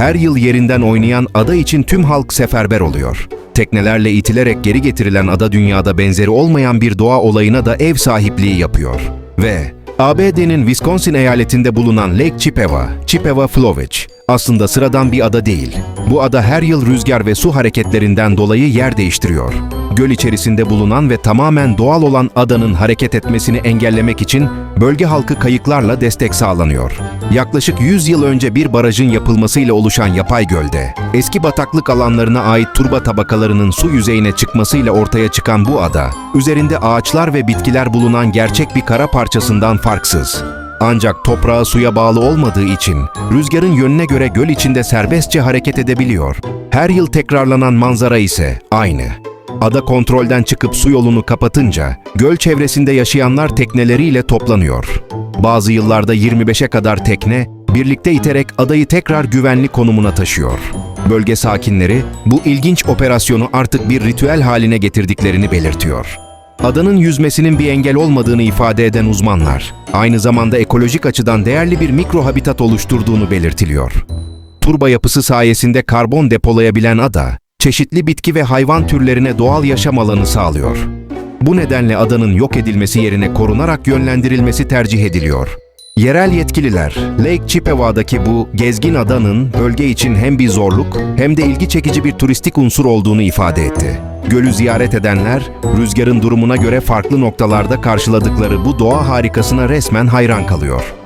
Her yıl yerinden oynayan ada için tüm halk seferber oluyor. Teknelerle itilerek geri getirilen ada dünyada benzeri olmayan bir doğa olayına da ev sahipliği yapıyor. Ve ABD'nin Wisconsin eyaletinde bulunan Lake Chippewa, Chippewa Flowage aslında sıradan bir ada değil. Bu ada her yıl rüzgar ve su hareketlerinden dolayı yer değiştiriyor. Göl içerisinde bulunan ve tamamen doğal olan adanın hareket etmesini engellemek için bölge halkı kayıklarla destek sağlanıyor. Yaklaşık 100 yıl önce bir barajın yapılmasıyla oluşan yapay gölde, eski bataklık alanlarına ait turba tabakalarının su yüzeyine çıkmasıyla ortaya çıkan bu ada, üzerinde ağaçlar ve bitkiler bulunan gerçek bir kara parçasından farksız. Ancak toprağı suya bağlı olmadığı için rüzgarın yönüne göre göl içinde serbestçe hareket edebiliyor. Her yıl tekrarlanan manzara ise aynı. Ada kontrolden çıkıp su yolunu kapatınca göl çevresinde yaşayanlar tekneleriyle toplanıyor. Bazı yıllarda 25'e kadar tekne birlikte iterek adayı tekrar güvenli konumuna taşıyor. Bölge sakinleri bu ilginç operasyonu artık bir ritüel haline getirdiklerini belirtiyor. Adanın yüzmesinin bir engel olmadığını ifade eden uzmanlar, aynı zamanda ekolojik açıdan değerli bir mikro habitat oluşturduğunu belirtiliyor. Turba yapısı sayesinde karbon depolayabilen ada, çeşitli bitki ve hayvan türlerine doğal yaşam alanı sağlıyor. Bu nedenle adanın yok edilmesi yerine korunarak yönlendirilmesi tercih ediliyor. Yerel yetkililer, Lake Chippewa'daki bu gezgin adanın bölge için hem bir zorluk hem de ilgi çekici bir turistik unsur olduğunu ifade etti. Gölü ziyaret edenler, rüzgarın durumuna göre farklı noktalarda karşıladıkları bu doğa harikasına resmen hayran kalıyor.